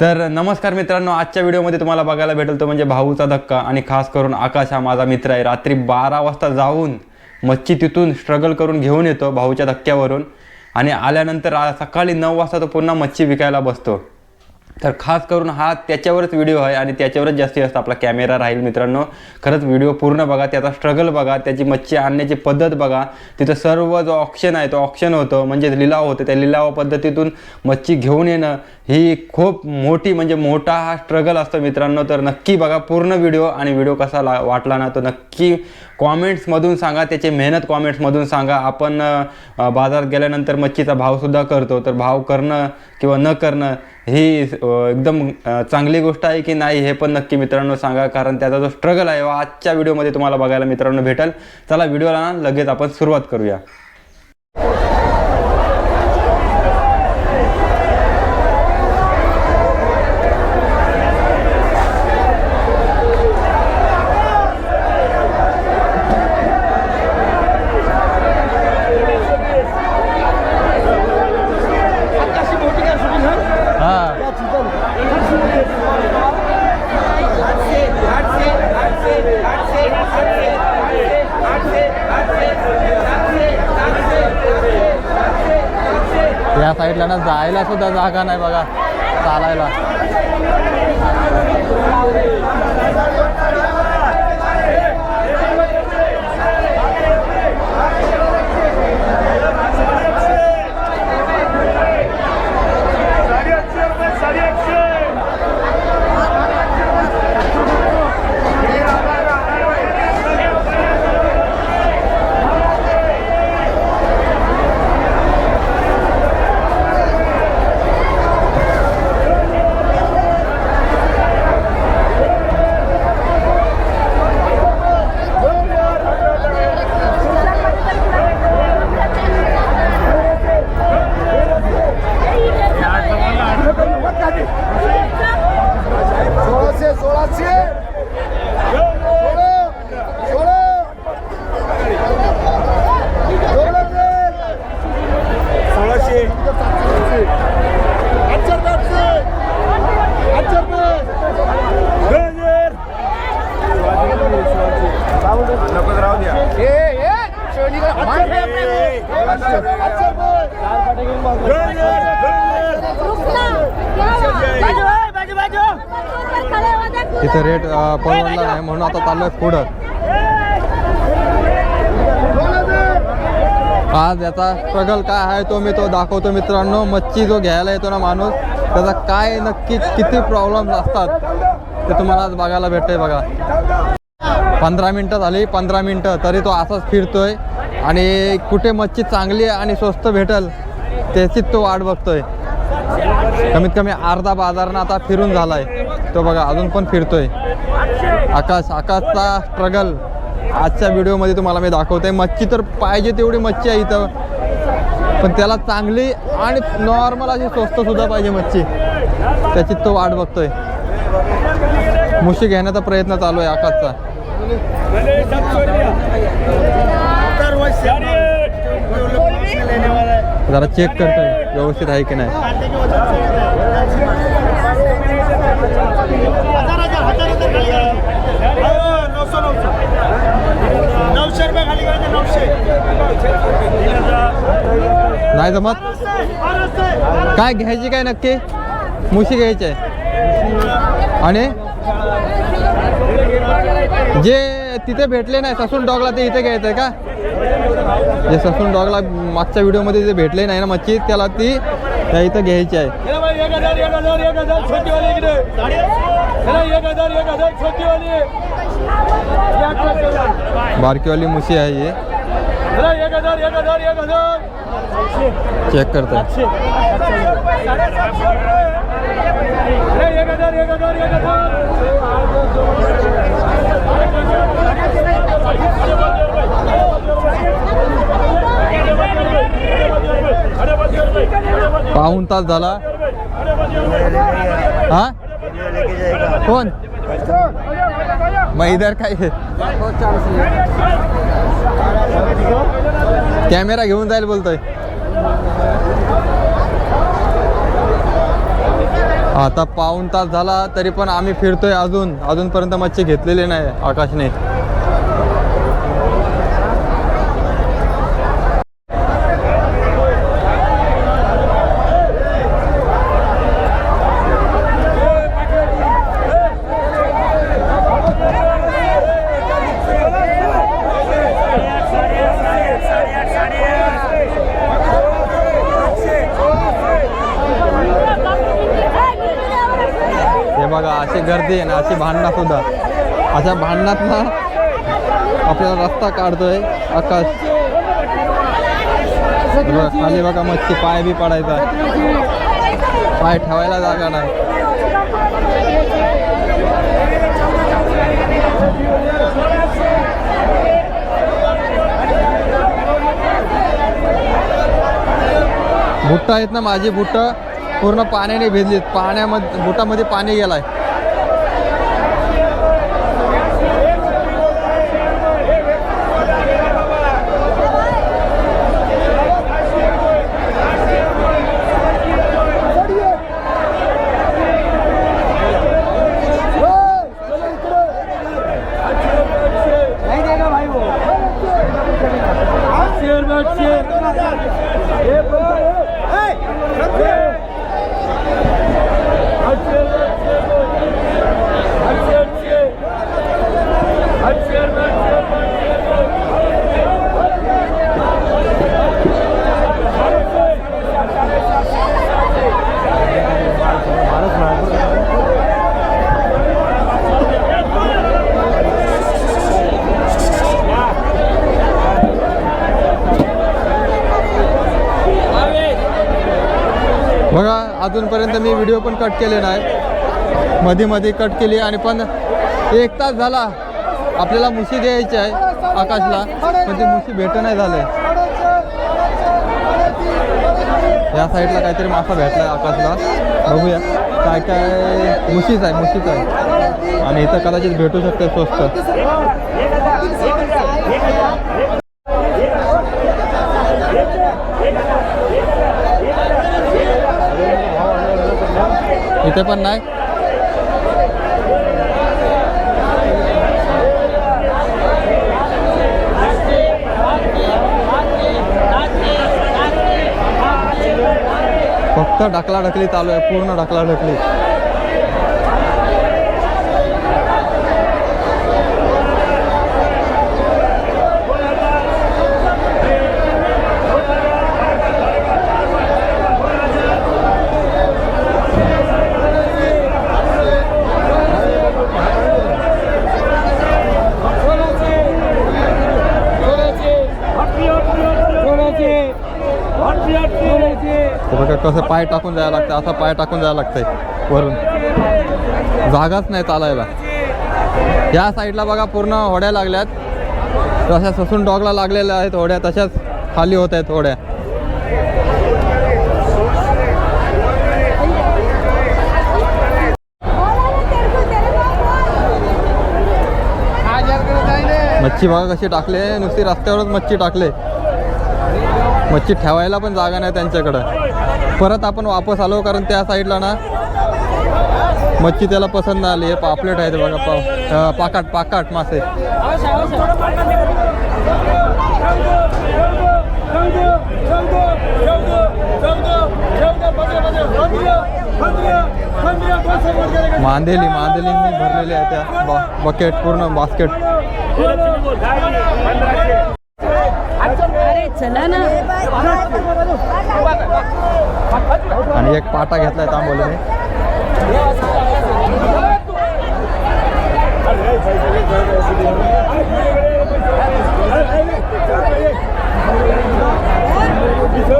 तर नमस्कार मित्रांनो आजच्या व्हिडिओमध्ये तुम्हाला बघायला भेटेल तो म्हणजे भाऊचा धक्का आणि खास करून आकाश हा माझा मित्र आहे. रात्री बारा वाजता जाऊन मच्छी तिथून स्ट्रगल करून घेऊन येतो भाऊच्या धक्क्यावरून आणि आल्यानंतर सकाळी नऊ वाजता तो पुन्हा मच्छी विकायला बसतो. तर खास करून हा त्याच्यावरच व्हिडिओ आहे आणि त्याच्यावरच जास्तीत जास्त आपला कॅमेरा राहील मित्रांनो. खरंच व्हिडिओ पूर्ण बघा त्याचा स्ट्रगल बघा त्याची मच्छी आणण्याची पद्धत बघा. तिथं सर्व जो ऑप्शन आहे तो ऑप्शन होतं. म्हणजे लिलाव होतं. त्या लिलाव पद्धतीतून मच्छी घेऊन येणं ही खूप मोठी म्हणजे मोठा हा स्ट्रगल असतो मित्रांनो. तर नक्की बघा पूर्ण व्हिडिओ आणि व्हिडिओ कसा ला वाटला ना तो नक्की कॉमेंट्समधून सांगा. त्याची मेहनत कॉमेंट्समधून सांगा. आपण बाजारात गेल्यानंतर मच्छीचा भावसुद्धा करतो. तर भाव करणं किंवा न करणं ही एकदम चांगली गोष्ट आहे की नाही हे पण नक्की मित्रांनो सांगा कारण त्याचा जो स्ट्रगल आहे आजच्या व्हिडिओमध्ये तुम्हाला बघायला मित्रांनो भेटेल. चला व्हिडिओला लगेच आपण सुरुवात करूया हां या साईडला ना जायला सुद्धा जागा नाही बघा. चालायला साडे आठशे रुपये साडे आठशे सोळाशे सोळाशे सोळा सोळाशे आठशे आठशे आठशे नको राहू द्या तिथं रेट परवडला नाही म्हणून आता चाललोय पुढं. आज याचा स्ट्रगल काय आहे तो मी तो दाखवतो मित्रांनो. मच्छी जो घ्यायला येतो ना माणूस त्याचा काय नक्की किती प्रॉब्लेम असतात ते तुम्हाला आज बघायला भेटतंय बघा. पंधरा मिनटं झाली पंधरा मिनटं तरी तो असाच फिरतोय. आणि कुठे मच्छी चांगली आणि स्वस्त भेटल त्याचीच तो वाट बघतोय. कमीत कमी अर्धा बाजारनं आता फिरून झालाय. तो बघा अजून पण फिरतोय. आकाश आकाशचा स्ट्रगल आजच्या व्हिडिओमध्ये तुम्हाला मी दाखवतोय. मच्छी तर पाहिजे तेवढी मच्छी आहे इथं. पण त्याला चांगली आणि नॉर्मल अशी स्वस्त सुद्धा पाहिजे मच्छी. त्याची तो वाट बघतोय. मुशी घेण्याचा प्रयत्न चालू आहे आकाशचा. जरा चेक करतोय. व्यवस्थित आहे की नाही? नऊशे नऊशे नऊशे रुपये खाली करायचे नऊशे. नाही जमत? काय घ्यायची काय नक्की? मुशी घ्यायची आहे. आणि? जे तिथे भेटले नाही ससून डॉगला ते इथे घ्यायचं आहे का? जे ससून डॉगला मागच्या व्हिडिओमध्ये जे भेटले नाही ना मच्छी त्याला ती त्या इथं घ्यायची आहे. बारकीवाली मुशी आहे ही. चेक करतोय पाऊन तास झाला. हा? कोण? मग इधर काय? कॅमेरा घेऊन जाईल बोलतोय. आता पाऊण तास झाला तरी पण आम्ही फिरतोय अजून. अजूनपर्यंत मच्छी घेतलेली नाही आकाशने हे बघा अशी गर्दी आहे ना अशी भांडणं सुद्धा. अशा भांडणात ना आपल्याला रस्ता काढतोय आकाश. खाली बघा मच्छी. पाय बी पडायचा. पाय ठेवायला जागा नाही. भुट्टा आहेत ना माझी बुट्ट पूर्ण पाण्याने भिजलीत. पाण्यामध्ये बुटामध्ये पाणी गेलाय बघा अजूनपर्यंत मी व्हिडिओ पण कट केले नाही. मध्ये मध्ये कट केली आणि पण एक तास झाला आपल्याला मुशी द्यायची आहे आकाशला पण ती मुशी भेट नाही झाले या साईडला काहीतरी मासा भेटलाय आकाशला. बघूया काय काय मुशीच आहे मुशीच आहे. आणि इथं कदाचित भेटू शकते स्वस्त. इथे पण नाही. फक्त ढकला ढकली चालू आहे पूर्ण ढकला ढकली हे बघा कसं पाय टाकून जायला लागतं असा पाय टाकून जायला लागतंय वरून. जागाच नाही चालायला. या साईडला बघा पूर्ण होड्या लागल्यात. तशा ससून डॉगला लागलेल्या आहेत होड्या तशाच खाली होत आहेत होड्या. मच्छी बघा कशी टाकले नुसती रस्त्यावरच मच्छी टाकले. मच्छी ठेवायला पण जागा नाही त्यांच्याकडं. परत आपण वापस आलो कारण त्या साईडला ना मच्छी त्याला पसंत आली. हे पापलेट आहेत बघा पा पाकाट पाकाट मासे. मांदेली मांदेलींनी भरलेली आहे त्या बा बकेट पूर्ण बास्केट अरे चला ना आणि एक पाटा घेतलाय तांबोलीने.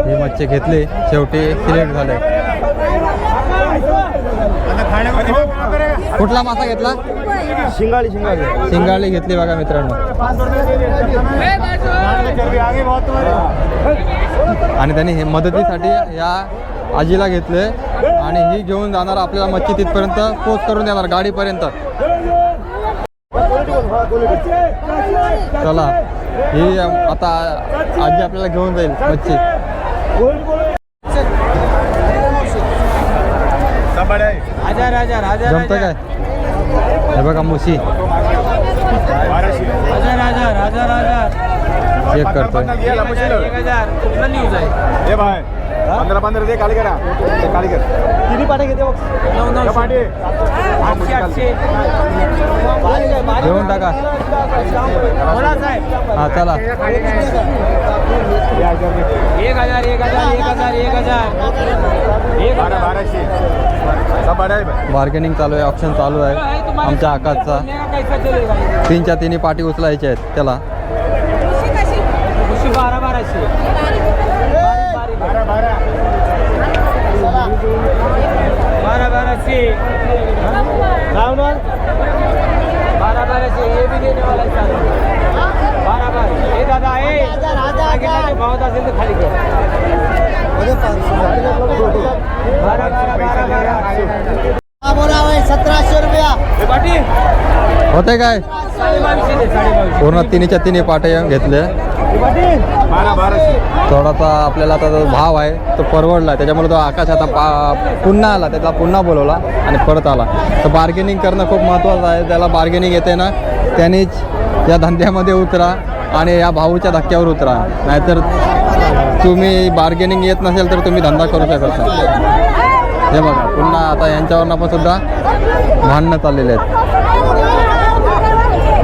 ही मच्छी घेतली. शेवटी सिलेक्ट झाले कुठला मासा घेतला? शिंगाड़ी शिंगाड़ी शिंगाळी घेतली बघा मित्रांनो. आणि त्यांनी हे मदतीसाठी या आजीला घेतले आणि ही घेऊन जाणार आपल्याला मच्छी तिथपर्यंत पोच करून देणार गाडीपर्यंत चला ही आता आजी आपल्याला घेऊन जाईल मच्छी जमतं काय हे बघा मुशी चेक करतोय पंधरा पंधरा दे खाली करा. ते खाली कर. किती पाटे घेते नऊ नऊ पाटे. आठशे आठशे. घेऊन टाका बोला साहेब. हा चला. एक हजार एक हजार एक हजार एक हजार. एक बारा बाराशे बार्गेनिंग चालू आहे ऑप्शन चालू आहे. आमच्या आकाशचा. तीनच्या तिन्ही पाठी उचलायच्या आहेत त्याला बारा बाराशे बारा बारा बारा बाराशे बारा बाराशे हे बी देणे वाला दादा असेल खाली कर सतराशे रुपया होते काय? पूर्ण तिन्हीच्या तिन्ही पाट्या घेतले. बारा बाराशे थोडासा आपल्याला आता जो भाव आहे तो परवडला. त्याच्यामुळे तो आकाश आता पा पुन्हा आला. त्याला पुन्हा बोलवला आणि परत आला. तर बार्गेनिंग करणं खूप महत्त्वाचं आहे. त्याला बार्गेनिंग येते ना त्यानेच या धंद्यामध्ये उतरा आणि या भाऊच्या धक्क्यावर उतरा. नाहीतर तुम्ही बार्गेनिंग येत नसेल तर तुम्ही धंदा करू शकत नाही. हे बघा पुन्हा आता यांच्यावरनं पण सुद्धा भांडणं चाललेले आहेत.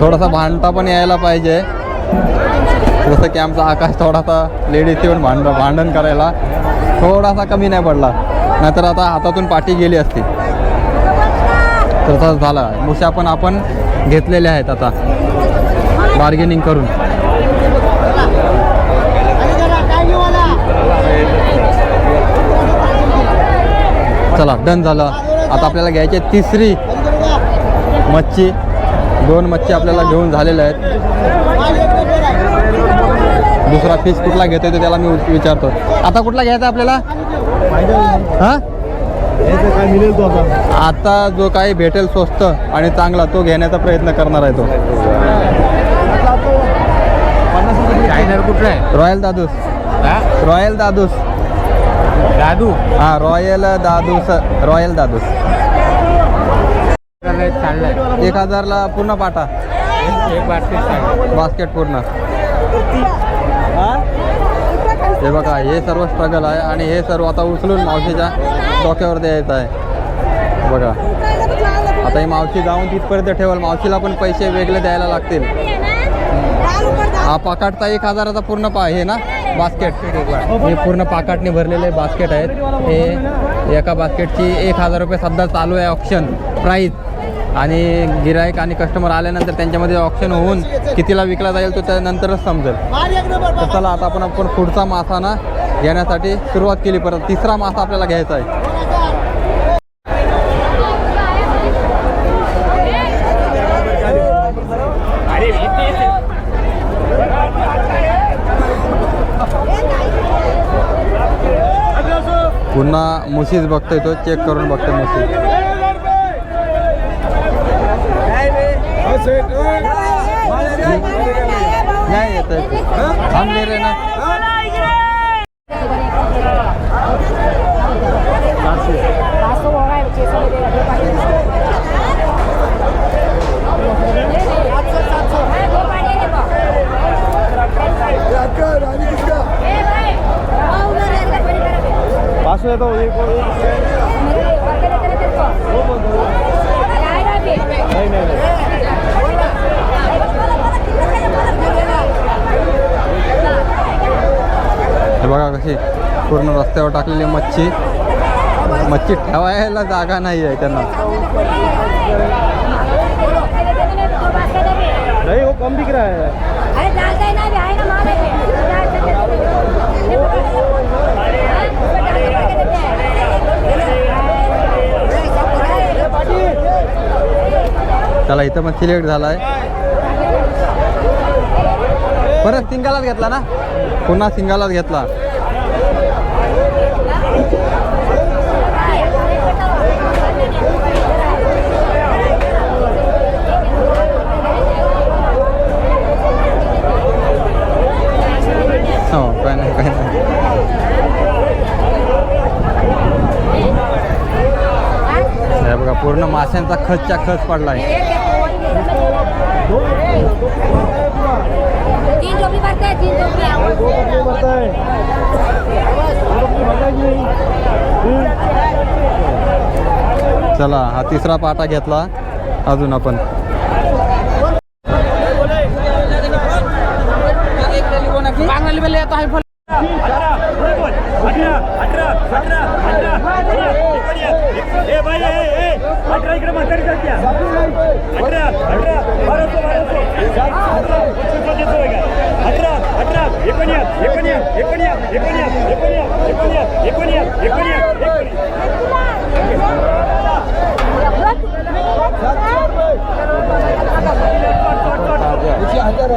थोडासा भांडता पण यायला पाहिजे. जसं की आमचा आकाश थोडासा लेडीज येऊन भांड भांडण करायला थोडासा कमी नाही पडला. नाहीतर आता हातातून पाठी गेली असती. तर तसं झाला. मुशा पण आपण घेतलेल्या आहेत आता. बार्गेनिंग करून. चला डन झालं. आता आपल्याला घ्यायची तिसरी मच्छी. दोन मच्छी आपल्याला घेऊन झालेल्या आहेत. दुसरा फिश कुठला घेतोय तो त्याला मी विचारतो. आता कुठला घ्यायचा आपल्याला? हा? काय मिळेल तो आता आता जो काही भेटेल स्वस्त आणि चांगला तो घेण्याचा प्रयत्न करणार आहे तो. चायनर कुठला आहे रॉयल दादूस. रॉयल दादूस. दादू? हा रॉयल दादूस रॉयल दादूस. एक हजारला पूर्ण पाटा. एक बास्केट पूर्ण. हे बघा हे सर्व स्ट्रगल आहे आणि हे सर्व आता उचलून मावशीच्या डोक्यावर द्यायचं आहे. बघा. आता ही मावशी जाऊन तिथपर्यंत ठेवाल मावशीला पण पैसे वेगळे द्यायला लागतील. हा पाकाटचा एक हजाराचा पूर्ण पा हे ना बास्केट हे पूर्ण पाकाटने भरलेले बास्केट आहेत. हे एका बास्केटची एक हजार रुपये सध्या चालू आहे ऑप्शन प्राईस आणि गिरायक आणि कस्टमर आल्यानंतर त्यांच्यामध्ये ऑप्शन होऊन कितीला विकला जाईल तो त्यानंतरच समजेल. तर चला आता आपण आपण पुढचा मासा ना घेण्यासाठी सुरुवात केली. परत तिसरा मासा आपल्याला घ्यायचा आहे. पुन्हा मुशीच बघतोय तो. चेक करून बघतोय मुशी नाही येत थांबले रे ना Passo o horário, tinha essa ideia de पाचशे येतो पूर्ण रस्त्यावर टाकलेली मच्छी. मच्छी ठेवायला जागा नाही आहे त्यांना. नहीं वो कम दिख रहा है. त्याला इथं पण सिलेक्ट झाला आहे परत सिंगालाच घेतला ना? पुन्हा सिंगालाच घेतला हो काय नाही काय नाही हे बघा हो, पूर्ण माशांचा खचचा खच पडलाय. तिसरा पाटा घेतला. अजून आपण. हे दे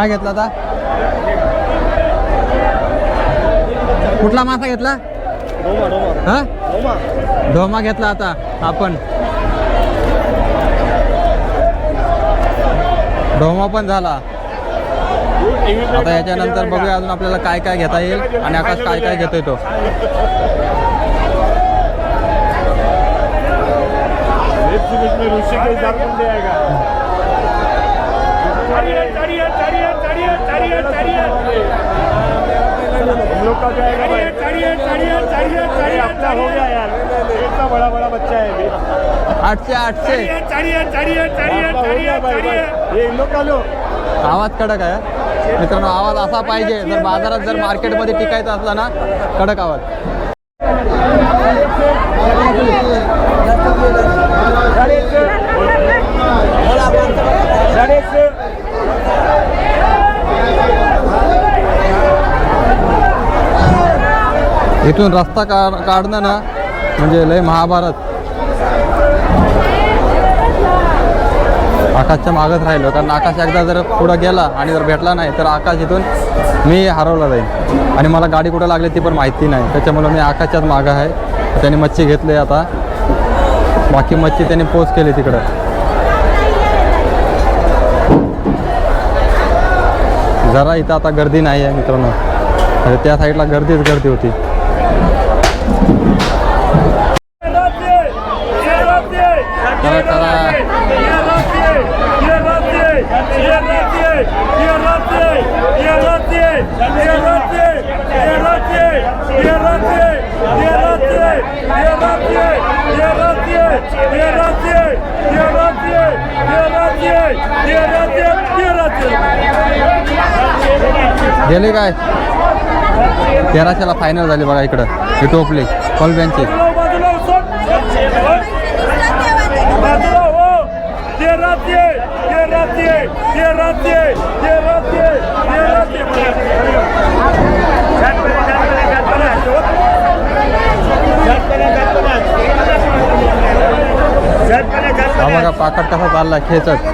काय घेतला आता? कुठला मासा घेतला? हा? ढोमा घेतला आता आपण. ढोमा पण झाला. आता याच्यानंतर बघूया अजून आपल्याला काय काय घेता येईल आणि आकाश काय काय घेतोय तो. हम लोग का जाएगा भाई अरे अपना हो गया यार इतना बड़ा बड़ा बच्चा है अभी आठ से अपना हो गया भाई भाई ये इन लोग का लो आवाज कडक आहे. मित्रांनो आवाज असा पाहिजे जर बाजारात जर मार्केटमध्ये टिकायचा असला ना कडक आवाज. इथून रस्ता का काढणं ना म्हणजे लय महाभारत. आकाशच्या मागच राहिलो कारण आकाश एकदा जर पुढं गेला आणि जर भेटला नाही तर आकाश इथून मी हरवला जाईल आणि मला गाडी कुठं लागली ती पण माहिती नाही. त्याच्यामुळं मी आकाशच्याच मागं आहे. त्याने मच्छी घेतली आता. बाकी मच्छी त्याने पोच केली तिकडं. जरा इथं आता गर्दी नाही आहे मित्रांनो त्या साईडला गर्दीच गर्दी होती. Thank you. तेराशेला फायनल झाली बघा इकडं. टोपले टोपली कॉलब्यांची हा बघा पाकड कसा चालला खेचत.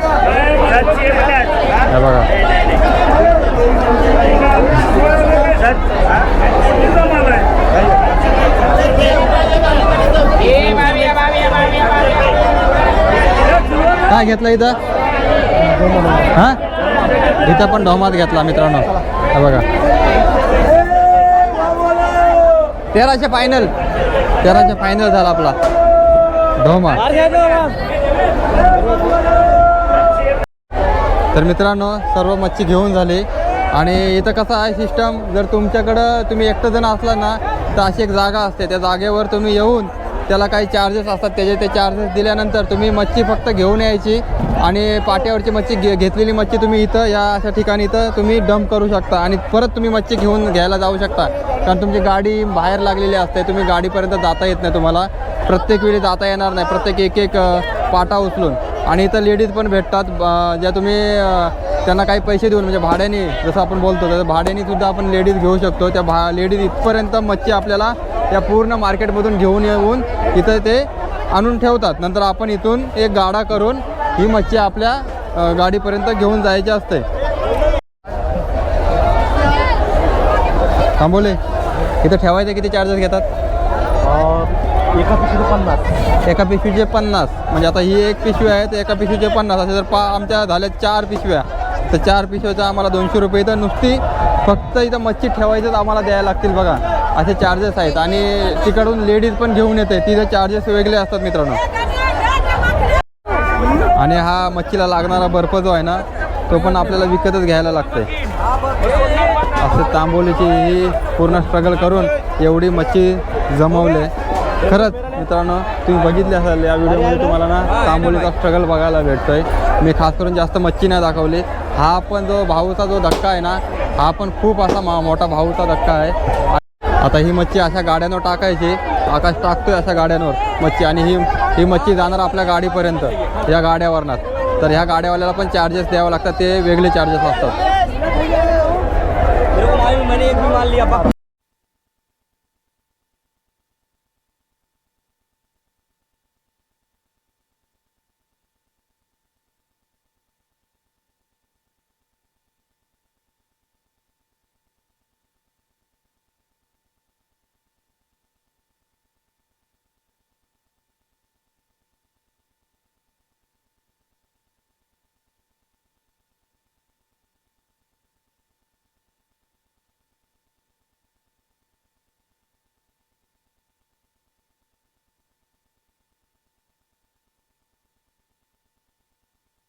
बघा. काय घेतलं इथं? हा? इथं पण डोमात घेतला मित्रांनो. हे बघा. तेराशे फायनल तेराशे फायनल झाला आपला. डोमा तर मित्रांनो सर्व मच्छी घेऊन झाली. आणि इथं कसं आहे सिस्टम जर तुमच्याकडं तुम्ही एकटं जण असला ना तर अशी एक जागा असते. त्या जागेवर तुम्ही येऊन त्याला काही चार्जेस असतात त्याचे ते चार्जेस दिल्यानंतर तुम्ही मच्छी फक्त घेऊन यायची आणि पाट्यावरची मच्छी घे घेतलेली मच्छी तुम्ही इथं या अशा ठिकाणी इथं तुम्ही डंप करू शकता आणि परत तुम्ही मच्छी घेऊन घ्यायला जाऊ शकता. कारण तुमची गाडी बाहेर लागलेली असते तुम्ही गाडीपर्यंत जाता येत नाही तुम्हाला. प्रत्येक वेळी जाता येणार नाही प्रत्येक एक एक पाटा उचलून. आणि इथं लेडीज पण भेटतात. ज्या तुम्ही त्यांना काही पैसे देऊन म्हणजे भाड्याने जसं आपण बोलतो तसं भाड्याने सुद्धा आपण लेडीज घेऊ शकतो. त्या भा लेडीज इथपर्यंत मच्छी आपल्याला त्या पूर्ण मार्केटमधून घेऊन येऊन इथं ते आणून ठेवतात. नंतर आपण इथून एक गाडा करून ही मच्छी आपल्या गाडीपर्यंत घेऊन जायची असते. थांबवले. इथं ठेवायचे किती चार्जेस घेतात? एका पिशवीचे पन्नास. एका पिशवीचे पन्नास. म्हणजे आता ही एक पिशवी आहे तर एका पिशवीचे पन्नास. असे जर पा आमच्या झाल्या चार पिशव्या. तर चार पिशव्याचा आम्हाला दोनशे रुपये इथं नुसती फक्त इथं मच्छी ठेवायचंच आम्हाला द्यायला लागतील बघा. असे चार्जेस आहेत. आणि तिकडून लेडीज पण घेऊन येते. तिथे चार्जेस वेगळे असतात मित्रांनो. आणि हा मच्छीला लागणारा बर्फ जो आहे ना तो पण आपल्याला विकतच घ्यायला लागते असं तांबोलीची ही पूर्ण स्ट्रगल करून एवढी मच्छी जमवले. खरंच मित्रांनो तुम्ही बघितले असाल या व्हिडिओमध्ये तुम्हाला ना तांबोलीचा स्ट्रगल बघायला भेटतोय. मी खास करून जास्त मच्छी नाही दाखवली. हा पण जो भाऊचा जो धक्का आहे ना हा पण खूप असा मोठा भाऊचा धक्का आहे. आता ही मच्छी अशा गाड्यांवर टाकायची. आकाश टाकतोय अशा गाड्यांवर मच्छी आणि ही ही मच्छी जाणार आपल्या गाडीपर्यंत या गाड्यावरनात तर ह्या गाड्यावाल्याला पण चार्जेस द्यावे लागतात. ते वेगळे चार्जेस असतात.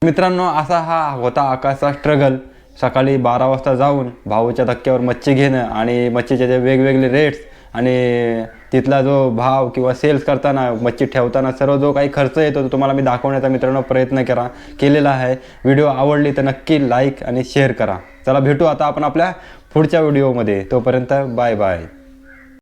मित्रांनो असा हा होता आकाशचा स्ट्रगल सकाळी बारा वाजता जाऊन भाऊच्या धक्क्यावर मच्छी घेणं आणि मच्छीचे जे वेगवेगळे रेट्स आणि तिथला जो भाव किंवा सेल्स करताना मच्छी ठेवताना सर्व जो काही खर्च येतो तो तुम्हाला मी दाखवण्याचा मित्रांनो प्रयत्न करा केलेला आहे. व्हिडिओ आवडली तर नक्की लाईक आणि शेअर करा. चला भेटू आता आपण आपल्या पुढच्या व्हिडिओमध्ये तोपर्यंत बाय बाय